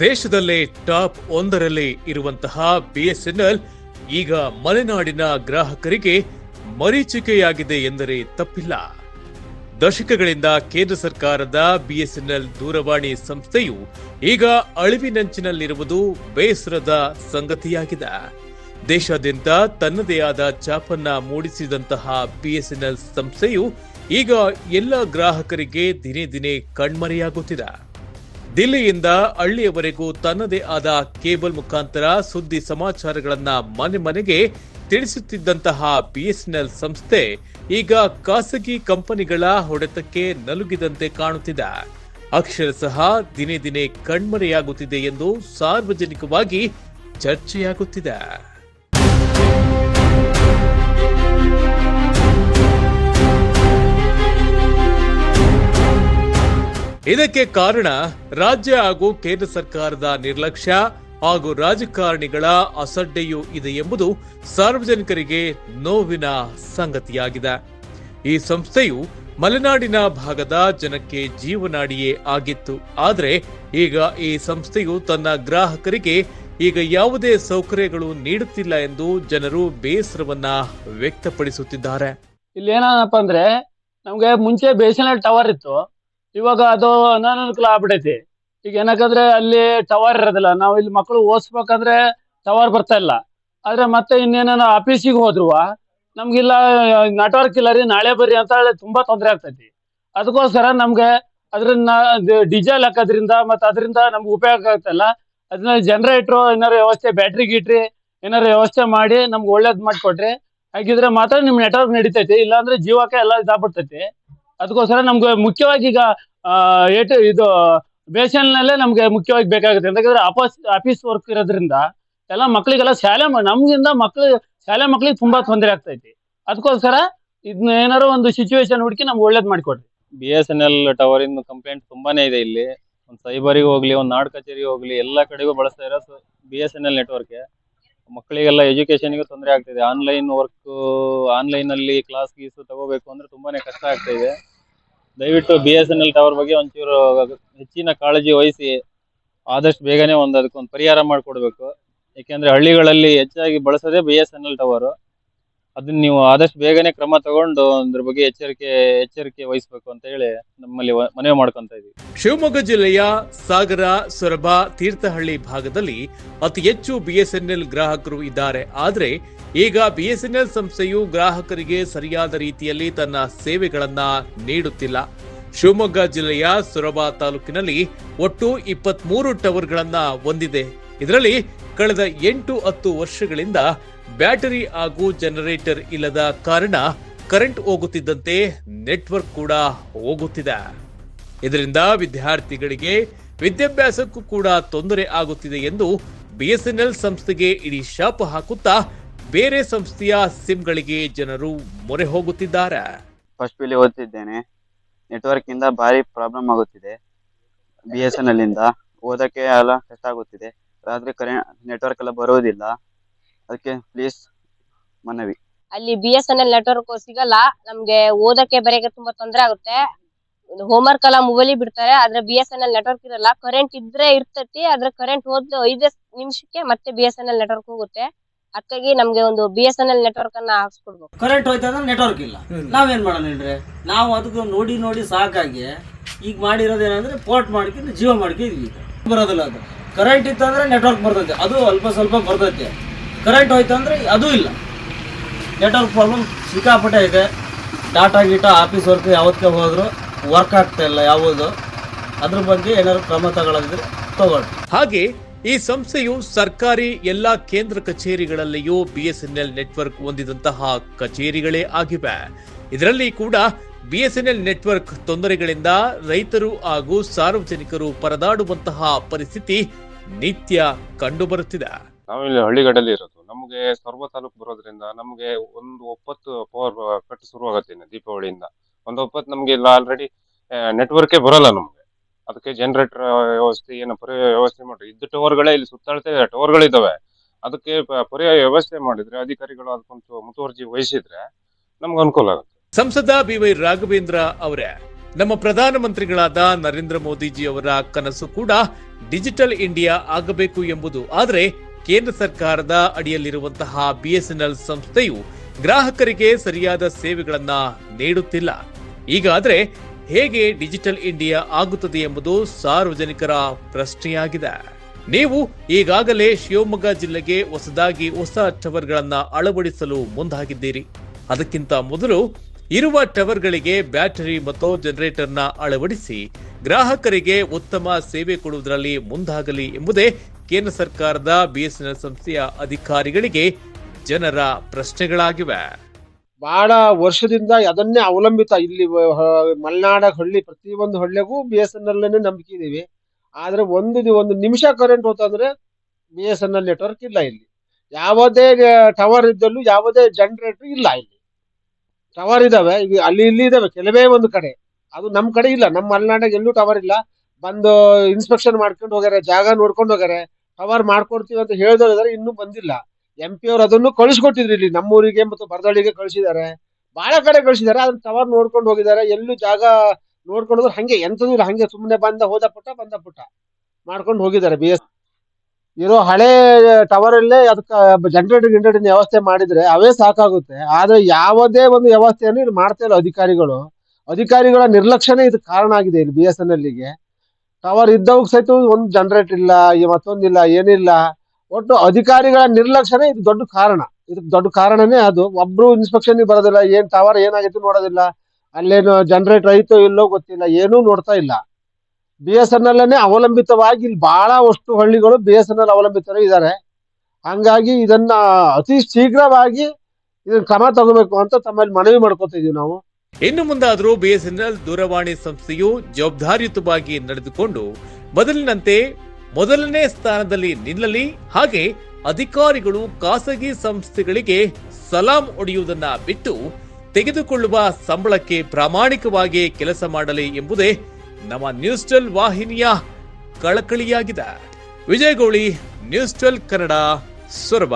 ದೇಶದಲ್ಲೇ ಟಾಪ್ ಒಂದರಲ್ಲಿ ಇರುವಂತಹ ಬಿಎಸ್ಎನ್ಎಲ್ ಈಗ ಮಲೆನಾಡಿನ ಗ್ರಾಹಕರಿಗೆ ಮರೀಚಿಕೆಯಾಗಿದೆ ಎಂದರೆ ತಪ್ಪಿಲ್ಲ. ದಶಕಗಳಿಂದ ಕೇಂದ್ರ ಸರ್ಕಾರದ ಬಿಎಸ್ಎನ್ಎಲ್ ದೂರವಾಣಿ ಸಂಸ್ಥೆಯು ಈಗ ಅಳಿವಿನಂಚಿನಲ್ಲಿರುವುದು ಬೇಸರದ ಸಂಗತಿಯಾಗಿದೆ. ದೇಶಾದ್ಯಂತ ತನ್ನದೇ ಆದ ಚಾಪನ್ನ ಮೂಡಿಸಿದಂತಹ ಬಿಎಸ್ಎನ್ಎಲ್ ಸಂಸ್ಥೆಯು ಈಗ ಎಲ್ಲ ಗ್ರಾಹಕರಿಗೆ ದಿನೇ ದಿನೇ ಕಣ್ಮರೆಯಾಗುತ್ತಿದೆ. ದಿಲ್ಲಿಯಿಂದ ಹಳ್ಳಿಯವರೆಗೂ ತನ್ನದೇ ಆದ ಕೇಬಲ್ ಮುಖಾಂತರ ಸುದ್ದಿ ಸಮಾಚಾರಗಳನ್ನ ಮನೆ ಮನೆಗೆ ತಿಳಿಸುತ್ತಿದ್ದಂತಹ ಬಿಎಸ್ಎನ್ಎಲ್ ಸಂಸ್ಥೆ ಈಗ ಖಾಸಗಿ ಕಂಪನಿಗಳ ಹೊಡೆತಕ್ಕೆ ನಲುಗಿದಂತೆ ಕಾಣುತ್ತಿದೆ. ಅಕ್ಷರಶಃ ದಿನೇ ದಿನೇ ಕಣ್ಮರೆಯಾಗುತ್ತಿದೆ ಎಂದು ಸಾರ್ವಜನಿಕವಾಗಿ ಚರ್ಚೆಯಾಗುತ್ತಿದೆ. ಇದಕ್ಕೆ ಕಾರಣ ರಾಜ್ಯ ಹಾಗೂ ಕೇಂದ್ರ ಸರ್ಕಾರದ ನಿರ್ಲಕ್ಷ್ಯ ಹಾಗೂ ರಾಜಕಾರಣಿಗಳ ಅಸಡ್ಡೆಯೂ ಇದೆ ಎಂಬುದು ಸಾರ್ವಜನಿಕರಿಗೆ ನೋವಿನ ಸಂಗತಿಯಾಗಿದೆ. ಈ ಸಂಸ್ಥೆಯು ಮಲೆನಾಡಿನ ಭಾಗದ ಜನಕ್ಕೆ ಜೀವನಾಡಿಯೇ ಆಗಿತ್ತು. ಆದರೆ ಈಗ ಈ ಸಂಸ್ಥೆಯು ತನ್ನ ಗ್ರಾಹಕರಿಗೆ ಈಗ ಯಾವುದೇ ಸೌಕರ್ಯಗಳು ನೀಡುತ್ತಿಲ್ಲ ಎಂದು ಜನರು ಬೇಸರವನ್ನ ವ್ಯಕ್ತಪಡಿಸುತ್ತಿದ್ದಾರೆ. ಇಲ್ಲಿ ಏನಪ್ಪ ಅಂದ್ರೆ ನಮ್ಗೆ ಮುಂಚೆ ಬೇಸಿನಲ್ಲಿ ಟವರ್ ಇತ್ತು. ಇವಾಗ ಅದು ಅನಾನುಕೂಲ ಆಗ್ಬಿಟೈತಿ ಈಗ ಏನಕ್ಕಂದ್ರೆ ಅಲ್ಲಿ ಟವರ್ ಇರೋದಿಲ್ಲ. ನಾವು ಇಲ್ಲಿ ಮಕ್ಕಳು ಓದಿಸ್ಬೇಕಂದ್ರೆ ಟವರ್ ಬರ್ತಾ ಇಲ್ಲ. ಆದ್ರೆ ಮತ್ತೆ ಇನ್ನೇನ ಆಫೀಸಿಗೆ ಹೋದ್ರು ನಮ್ಗಿಲ್ಲ ನೆಟ್ವರ್ಕ್ ಇಲ್ಲ ರೀ, ನಾಳೆ ಬರ್ರಿ ಅಂತ ಹೇಳಿ ತುಂಬಾ ತೊಂದರೆ ಆಗ್ತೈತಿ. ಅದಕ್ಕೋಸ್ಕರ ನಮ್ಗೆ ಅದ್ರನ್ನ ಡಿಜೆಲ್ ಹಾಕೋದ್ರಿಂದ ಮತ್ತೆ ಅದರಿಂದ ನಮ್ಗೆ ಉಪಯೋಗ ಆಗ್ತಲ್ಲ. ಅದನ್ನ ಜನರೇಟ್ರು ಏನಾರು ವ್ಯವಸ್ಥೆ ಬ್ಯಾಟ್ರಿ ಗೀಟ್ರಿ ಏನಾರು ವ್ಯವಸ್ಥೆ ಮಾಡಿ ನಮ್ಗೆ ಒಳ್ಳೇದ್ ಮಾಡ್ಕೊಟ್ರಿ ಹಾಗಿದ್ರೆ ಮಾತ್ರ ನಿಮ್ ನೆಟ್ವರ್ಕ್ ನಡೀತೈತಿ. ಇಲ್ಲಾಂದ್ರೆ ಜೀವಕ್ಕೆ ಎಲ್ಲ ಇದಾಗ್ಬಿಡ್ತೈತಿ. ಅದಕ್ಕೋಸ್ಕರ ನಮ್ಗೆ ಮುಖ್ಯವಾಗಿ ಈಗ ಏಟ್ ಇದು ಬೇಸನ್ನಲ್ಲೇ ನಮ್ಗೆ ಮುಖ್ಯವಾಗಿ ಬೇಕಾಗುತ್ತೆ. ಯಾಕಂದ್ರೆ ಆಫೀಸ್ ಆಫೀಸ್ ವರ್ಕ್ ಇರೋದ್ರಿಂದ ಎಲ್ಲ ಮಕ್ಳಿಗೆಲ್ಲ ಶಾಲೆ ನಮ್ಗಿಂದ ಮಕ್ಳು, ಶಾಲೆ ಮಕ್ಳಿಗೆ ತುಂಬಾ ತೊಂದರೆ ಆಗ್ತೈತಿ. ಅದಕ್ಕೋಸ್ಕರ ಇದನ್ನ ಏನಾರು ಒಂದು ಸಿಚುವೇಶನ್ ಹುಡುಕಿ ನಮ್ಗೆ ಒಳ್ಳೇದ್ ಮಾಡಿಕೊಡ್ರಿ. B S N L tower ಇಂದ ಕಂಪ್ಲೇಂಟ್ ತುಂಬಾನೇ ಇದೆ ಇಲ್ಲಿ. ಒಂದು ಸೈಬರಿಗೆ ಹೋಗ್ಲಿ, ಒಂದು ನಾಡ್ ಕಚೇರಿಗೆ ಹೋಗ್ಲಿ, ಎಲ್ಲ ಕಡೆಗೂ ಬಳಸ್ತಾ ಇರೋ B S N L network ಮಕ್ಕಳಿಗೆಲ್ಲ ಎಜುಕೇಶನ್ಗೆ ತೊಂದರೆ ಆಗ್ತಿದೆ. ಆನ್ಲೈನ್ ವರ್ಕ್ ಆನ್ಲೈನ್ ಅಲ್ಲಿ ಕ್ಲಾಸ್ ಗೀಸು ತಗೋಬೇಕು ಅಂದ್ರೆ ತುಂಬಾನೇ ಕಷ್ಟ ಆಗ್ತಾ ಇದೆ. ದಯವಿಟ್ಟು B S N L tower ಬಗ್ಗೆ ಒಂಚೂರು ಹೆಚ್ಚಿನ ಕಾಳಜಿ ವಹಿಸಿ ಆದಷ್ಟು ಬೇಗನೆ ಒಂದು ಅದಕ್ಕೊಂದು ಪರಿಹಾರ ಮಾಡಿಕೊಡ್ಬೇಕು. ಏಕೆಂದರೆ ಹಳ್ಳಿಗಳಲ್ಲಿ ಹೆಚ್ಚಾಗಿ ಬಳಸೋದೇ B S N L tower ಅದನ್ನ ನೀವು ಆದಷ್ಟು ಬೇಗನೆ ಕ್ರಮ ತಗೊಂಡು ಅದ್ರ ಬಗ್ಗೆ ಎಚ್ಚರಿಕೆ ಎಚ್ಚರಿಕೆ ವಹಿಸಬೇಕು ಅಂತ ಹೇಳಿ ನಮ್ಮಲ್ಲಿ ಮನವಿ ಮಾಡ್ಕೊಂತ ಇದೀವಿ. ಶಿವಮೊಗ್ಗ ಜಿಲ್ಲೆಯ ಸಾಗರ, ಸೊರಬ, ತೀರ್ಥಹಳ್ಳಿ ಭಾಗದಲ್ಲಿ ಅತಿ ಹೆಚ್ಚು ಬಿಎಸ್ಎನ್ಎಲ್ ಗ್ರಾಹಕರು ಇದ್ದಾರೆ. ಆದರೆ ಈಗ ಬಿಎಸ್ಎನ್ಎಲ್ ಸಂಸ್ಥೆಯು ಗ್ರಾಹಕರಿಗೆ ಸರಿಯಾದ ರೀತಿಯಲ್ಲಿ ತನ್ನ ಸೇವೆಗಳನ್ನ ನೀಡುತ್ತಿಲ್ಲ. ಶಿವಮೊಗ್ಗ ಜಿಲ್ಲೆಯ ಸೊರಬ ತಾಲೂಕಿನಲ್ಲಿ ಒಟ್ಟು ಇಪ್ಪತ್ಮೂರು ಟವರ್ಗಳನ್ನು ಹೊಂದಿದೆ. ಇದರಲ್ಲಿ ಕಳೆದ ಎಂಟು ಹತ್ತು ವರ್ಷಗಳಿಂದ ಬ್ಯಾಟರಿ ಹಾಗೂ ಜನರೇಟರ್ ಇಲ್ಲದ ಕಾರಣ ಕರೆಂಟ್ ಹೋಗುತ್ತಿದ್ದಂತೆ ನೆಟ್ವರ್ಕ್ ಕೂಡ ಹೋಗುತ್ತಿದೆ. ಇದರಿಂದ ವಿದ್ಯಾರ್ಥಿಗಳಿಗೆ ವಿದ್ಯಾಭ್ಯಾಸಕ್ಕೂ ಕೂಡ ತೊಂದರೆ ಆಗುತ್ತಿದೆ ಎಂದು ಬಿಎಸ್ಎನ್ಎಲ್ ಸಂಸ್ಥೆಗೆ ಇಡೀ ಶಾಪ ಹಾಕುತ್ತಾ ಬೇರೆ ಸಂಸ್ಥೆಯ ಸಿಮ್ಗಳಿಗೆ ಜನರು ಮೊರೆ ಹೋಗುತ್ತಿದ್ದಾರೆ. ಫಸ್ಟ್ ಪಿಲಿ ಓದ್ತಿದ್ದೇನೆ. ನೆಟ್ವರ್ಕ್ ಇಂದ ಭಾರಿ ಪ್ರಾಬ್ಲಮ್ ಆಗುತ್ತಿದೆ. ಬಿ ಎಸ್ ಎನ್ ಎಲ್ ಇಂದ. ಓದಕ್ಕೆ ಎಲ್ಲ ಕಷ್ಟ ಆಗುತ್ತಿದೆ. ರಾತ್ರಿ ಕರೆ ನೆಟ್ವರ್ಕ್ ಎಲ್ಲ ಬರೋದಿಲ್ಲ. ಅದಕ್ಕೆ ಪ್ಲೀಸ್ ಮನವಿ. ಅಲ್ಲಿ B S N L network ಸಿಗಲ್ಲ ನಮ್ಗೆ ಓದಕ್ಕೆ ಬರೆಯಕ್ಕೆ ತುಂಬಾ ತೊಂದರೆ ಆಗುತ್ತೆ. ಹೋಮ್ವರ್ಕ್ ಎಲ್ಲ ಮೊಬೈಲ್ ಬಿಡ್ತಾರೆ ಆದ್ರೆ B S N L network ಇರಲ್ಲ. ಕರೆಂಟ್ ಇದ್ರೆ ಇರ್ತತಿ ಆದ್ರೆ ಕರೆಂಟ್ ಹೋದ್ ಐದೇ ನಿಮಿಷಕ್ಕೆ ಮತ್ತೆ B S N L network ಹೋಗುತ್ತೆ. ಅದಕ್ಕಾಗಿ ನಮ್ಗೆ ಒಂದು B S N L network ಅನ್ನ ಹಾಕ್ಸ್ಕೊಡ್ಬೇಕು. ಕರೆಂಟ್ ಹೋಯ್ತು ಅಂದ್ರೆ ನೆಟ್ವರ್ಕ್ ಇಲ್ಲ. ನಾವೇನ್ ಮಾಡೋಣ ಹೇಳ್ರಿ? ನಾವು ಅದಕ್ಕೆ ನೋಡಿ ನೋಡಿ ಸಾಕಾಗಿ ಈಗ ಮಾಡಿರೋದು ಏನಂದ್ರೆ ಪೋರ್ಟ್ ಮಾಡ್ಕೊಂಡು ಜೀವ ಮಾಡ್ಕೊಂಡಿದ್ವಿ ಬರೋದಿಲ್ಲ ಅದು. ಕರೆಂಟ್ ಇತ್ತಂದ್ರೆ ನೆಟ್ವರ್ಕ್ ಬರ್ತೈತೆ. ಅದು ಅಲ್ಪ ಸ್ವಲ್ಪ ಬರ್ತೈತೆ. ಕರೆಂಟ್ ಹೋಯ್ತು ಅಂದರೆ ಅದೂ ಇಲ್ಲ. ನೆಟ್ವರ್ಕ್ ಪ್ರಾಬ್ಲಮ್ ಸಿಕ್ಕಾಪಟ್ಟೆ ಇದೆ. ಡಾಟಾ ಗೀಟಾ ಆಫೀಸ್ ವರ್ಕ್ ಯಾವತ್ತೇ ಹೋದ್ರು ವರ್ಕ್ ಆಗ್ತಾ ಇಲ್ಲ ಯಾವುದು. ಅದ್ರ ಬಗ್ಗೆ ಏನಾದ್ರು ಕ್ರಮ ತಗೊಳ್ಳೋದಿದ್ರೆ ತಗೊಳ್ಳಿ. ಹಾಗೆ ಈ ಸಂಸ್ಥೆಯು ಸರ್ಕಾರಿ ಎಲ್ಲಾ ಕೇಂದ್ರ ಕಚೇರಿಗಳಲ್ಲಿಯೂ ಬಿಎಸ್ಎನ್ಎಲ್ ನೆಟ್ವರ್ಕ್ ಹೊಂದಿದಂತಹ ಕಚೇರಿಗಳೇ ಆಗಿವೆ. ಇದರಲ್ಲಿ ಕೂಡ ಬಿಎಸ್ಎನ್ಎಲ್ ನೆಟ್ವರ್ಕ್ ತೊಂದರೆಗಳಿಂದ ರೈತರು ಹಾಗೂ ಸಾರ್ವಜನಿಕರು ಪರದಾಡುವಂತಹ ಪರಿಸ್ಥಿತಿ ನಿತ್ಯ ಕಂಡುಬರುತ್ತಿದೆ. ನಾವಿಲ್ಲಿ ಹಳ್ಳಿಗಡಲ್ಲಿ ಇರೋದು. ನಮಗೆ ಸೊರಬ ತಾಲೂಕು ಬರೋದ್ರಿಂದ ನಮಗೆ ಒಂದು ಒಪ್ಪತ್ತು ಪವರ್ ಕಟ್ ಶುರುವಾಗುತ್ತೆ ದೀಪಾವಳಿಯಿಂದ. ಒಂದು ಒಪ್ಪತ್ತು ನಮಗೆ ಇಲ್ಲ ಆಲ್ರೆಡಿ ನೆಟ್ವರ್ಕೇ ಬರಲ್ಲ ನಮಗೆ. ಅದಕ್ಕೆ ಜನರೇಟರ್ ವ್ಯವಸ್ಥೆ, ಏನು ಪರ್ಯಾಯ ವ್ಯವಸ್ಥೆ ಮಾಡ್ರಿ ಇದ್ದ ಟವರ್ಗಳೇ ಇಲ್ಲಿ ಸುತ್ತಾಡ್ತಾ ಟವರ್ಗಳಿದ್ದಾವೆ ಅದಕ್ಕೆ ಪರ್ಯಾಯ ವ್ಯವಸ್ಥೆ ಮಾಡಿದ್ರೆ, ಅಧಿಕಾರಿಗಳು ಅದಕ್ಕೊಂದು ಮುತುವರ್ಜಿ ವಹಿಸಿದ್ರೆ ನಮ್ಗೆ ಅನುಕೂಲ ಆಗುತ್ತೆ. ಸಂಸದ ಬಿ ವೈ ರಾಘವೇಂದ್ರ ಅವರೇ, ನಮ್ಮ ಪ್ರಧಾನಮಂತ್ರಿಗಳಾದ ನರೇಂದ್ರ ಮೋದಿಜಿ ಅವರ ಕನಸು ಕೂಡ ಡಿಜಿಟಲ್ ಇಂಡಿಯಾ ಆಗಬೇಕು ಎಂಬುದು. ಆದರೆ ಕೇಂದ್ರ ಸರ್ಕಾರದ ಅಡಿಯಲ್ಲಿರುವಂತಹ ಬಿಎಸ್ಎನ್ಎಲ್ ಸಂಸ್ಥೆಯು ಗ್ರಾಹಕರಿಗೆ ಸರಿಯಾದ ಸೇವೆಗಳನ್ನ ನೀಡುತ್ತಿಲ್ಲ. ಈಗಾದ್ರೆ ಹೇಗೆ ಡಿಜಿಟಲ್ ಇಂಡಿಯಾ ಆಗುತ್ತದೆ ಎಂಬುದು ಸಾರ್ವಜನಿಕರ ಪ್ರಶ್ನೆಯಾಗಿದೆ. ನೀವು ಈಗಾಗಲೇ ಶಿವಮೊಗ್ಗ ಜಿಲ್ಲೆಗೆ ಹೊಸದಾಗಿ ಹೊಸ ಟವರ್ಗಳನ್ನು ಅಳವಡಿಸಲು ಮುಂದಾಗಿದ್ದೀರಿ. ಅದಕ್ಕಿಂತ ಮೊದಲು ಇರುವ ಟವರ್ಗಳಿಗೆ ಬ್ಯಾಟರಿ ಮತ್ತು ಜನರೇಟರ್ನ ಅಳವಡಿಸಿ ಗ್ರಾಹಕರಿಗೆ ಉತ್ತಮ ಸೇವೆ ಕೊಡುವುದರಲ್ಲಿ ಮುಂದಾಗಲಿ ಎಂಬುದೇ ಕೇಂದ್ರ ಸರ್ಕಾರದ ಬಿಎಸ್ಎನ್ಎಲ್ ಸಂಸ್ಥೆಯ ಅಧಿಕಾರಿಗಳಿಗೆ ಜನರ ಪ್ರಶ್ನೆಗಳಾಗಿವೆ. ಬಹಳ ವರ್ಷದಿಂದ ಅದನ್ನೇ ಅವಲಂಬಿತ ಇಲ್ಲಿ ಮಲೆನಾಡ ಹಳ್ಳಿ ಪ್ರತಿಯೊಂದು ಹಳ್ಳಿಗೂ ಬಿ ಎಸ್ ಎನ್ ಎಲ್ ನಂಬಿಕೆ ಇದೀವಿ ಆದರೆ ಒಂದು ಒಂದು ನಿಮಿಷ current ಹೋತಂದ್ರೆ B S N L network ಇಲ್ಲ ಇಲ್ಲಿ. ಯಾವುದೇ ಟವರ್ ಇದ್ದಲ್ಲೂ ಯಾವುದೇ ಜನರೇಟರ್ ಇಲ್ಲ ಇಲ್ಲಿ. ಟವರ್ ಇದಾವೆ ಅಲ್ಲಿ, ಇಲ್ಲಿ ಇದಾವೆ, ಕೆಲವೇ ಒಂದು ಕಡೆ. ಅದು ನಮ್ಮ ಕಡೆ ಇಲ್ಲ ನಮ್ಮ ಮಲೆನಾಡಿಗೆ ಎಲ್ಲೂ ಟವರ್ ಇಲ್ಲ. ಬಂದು ಇನ್ಸ್ಪೆಕ್ಷನ್ ಮಾಡ್ಕೊಂಡು ಹೋಗ್ಯಾರೆ, ಜಾಗ ನೋಡ್ಕೊಂಡು ಹೋಗ್ಯಾರೆ. ಟವರ್ ಮಾಡ್ಕೊಡ್ತೀವಿ ಅಂತ ಹೇಳಿದ್ರೆ ಇನ್ನೂ ಬಂದಿಲ್ಲ. ಎಂ ಪಿ ಅವ್ರು ಅದನ್ನು ಕಳಿಸ್ಕೊಟ್ಟಿದ್ರು ಇಲ್ಲಿ. ನಮ್ಮೂರಿಗೆ ಮತ್ತು ಬರದಳ್ಳಿಗೆ ಕಳಿಸಿದ್ದಾರೆ. ಬಹಳ ಕಡೆ ಕಳಿಸಿದ್ದಾರೆ, ಅದನ್ನ ಟವರ್ ನೋಡ್ಕೊಂಡು ಹೋಗಿದ್ದಾರೆ. ಎಲ್ಲೂ ಜಾಗ ನೋಡ್ಕೊಂಡ್ರು ಹಂಗೆ ಎಂತದಿಲ್ಲ ಇಲ್ಲ. ಹಂಗೆ ಸುಮ್ಮನೆ ಬಂದ ಹೋದ ಪುಟ್ಟ, ಬಂದ ಪುಟ್ಟ ಮಾಡ್ಕೊಂಡು ಹೋಗಿದ್ದಾರೆ ಬಿ ಎಸ್ ಇರೋ ಹಳೆ ಟವರ್ ಅಲ್ಲೇ ಅದಕ್ಕೆ ಜನರೇಟರ್ ಗಿಂಡರೇಟರ್ ವ್ಯವಸ್ಥೆ ಮಾಡಿದ್ರೆ ಅವೇ ಸಾಕಾಗುತ್ತೆ. ಆದ್ರೆ ಯಾವುದೇ ಒಂದು ವ್ಯವಸ್ಥೆಯನ್ನು ಇಲ್ಲಿ ಮಾಡ್ತಾ ಇಲ್ಲ ಅಧಿಕಾರಿಗಳು. ಅಧಿಕಾರಿಗಳ ನಿರ್ಲಕ್ಷ್ಯನೇ ಇದಕ್ಕೆ ಕಾರಣ ಆಗಿದೆ ಇಲ್ಲಿ ಬಿ ಎಸ್ ಎನ್ ಎಲ್ಗೆ ಟವರ್ ಇದ್ದವಾಗ ಸಹಿತ ಒಂದು ಜನರೇಟ್ ಇಲ್ಲ ಮತ್ತೊಂದಿಲ್ಲ, ಏನಿಲ್ಲ. ಒಟ್ಟು ಅಧಿಕಾರಿಗಳ ನಿರ್ಲಕ್ಷ್ಯನೇ ಇದು ದೊಡ್ಡ ಕಾರಣ. ಇದಕ್ಕೆ ದೊಡ್ಡ ಕಾರಣನೇ ಅದು. ಒಬ್ರು ಇನ್ಸ್ಪೆಕ್ಷನ್ ಬರೋದಿಲ್ಲ, ಏನ್ ಟವರ್ ಏನಾಗಿತ್ತು ನೋಡೋದಿಲ್ಲ. ಅಲ್ಲೇನು ಜನರೇಟ್ ಐತೋ ಇಲ್ಲೋ ಗೊತ್ತಿಲ್ಲ, ಏನೂ ನೋಡ್ತಾ ಇಲ್ಲ. ಬಿ ಎಸ್ ಎನ್ ಎಲ್ ಅವಲಂಬಿತವಾಗಿ ಇಲ್ಲಿ ಬಹಳ ಅಷ್ಟು ಹಳ್ಳಿಗಳು ಬಿ ಎಸ್ ಎನ್ ಎಲ್ ಅವಲಂಬಿತರು ಇದ್ದಾರೆ ಹಂಗಾಗಿ ಇದನ್ನ ಅತಿ ಶೀಘ್ರವಾಗಿ ಇದನ್ನ ಕ್ರಮ ತಗೋಬೇಕು ಅಂತ ತಮ್ಮಲ್ಲಿ ಮನವಿ ಮಾಡ್ಕೋತಿದೀವಿ ನಾವು. ಇನ್ನು ಮುಂದಾದರೂ ಬಿಎಸ್ಎನ್ಎಲ್ ದೂರವಾಣಿ ಸಂಸ್ಥೆಯು ಜವಾಬ್ದಾರಿಯುತವಾಗಿ ನಡೆದುಕೊಂಡು ಮೊದಲಿನಂತೆ ಮೊದಲನೇ ಸ್ಥಾನದಲ್ಲಿ ನಿಲ್ಲಲಿ. ಹಾಗೆ ಅಧಿಕಾರಿಗಳು ಖಾಸಗಿ ಸಂಸ್ಥೆಗಳಿಗೆ ಸಲಾಂ ಒಡೆಯುವುದನ್ನ ಬಿಟ್ಟು ತೆಗೆದುಕೊಳ್ಳುವ ಸಂಬಳಕ್ಕೆ ಪ್ರಾಮಾಣಿಕವಾಗಿ ಕೆಲಸ ಮಾಡಲಿ ಎಂಬುದೇ ನಮ್ಮ ನ್ಯೂಸ್ ಟ್ವೆಲ್ ವಾಹಿನಿಯ ಕಳಕಳಿಯಾಗಿದೆ. Vijayagowli, news twelve Kannada, Soraba.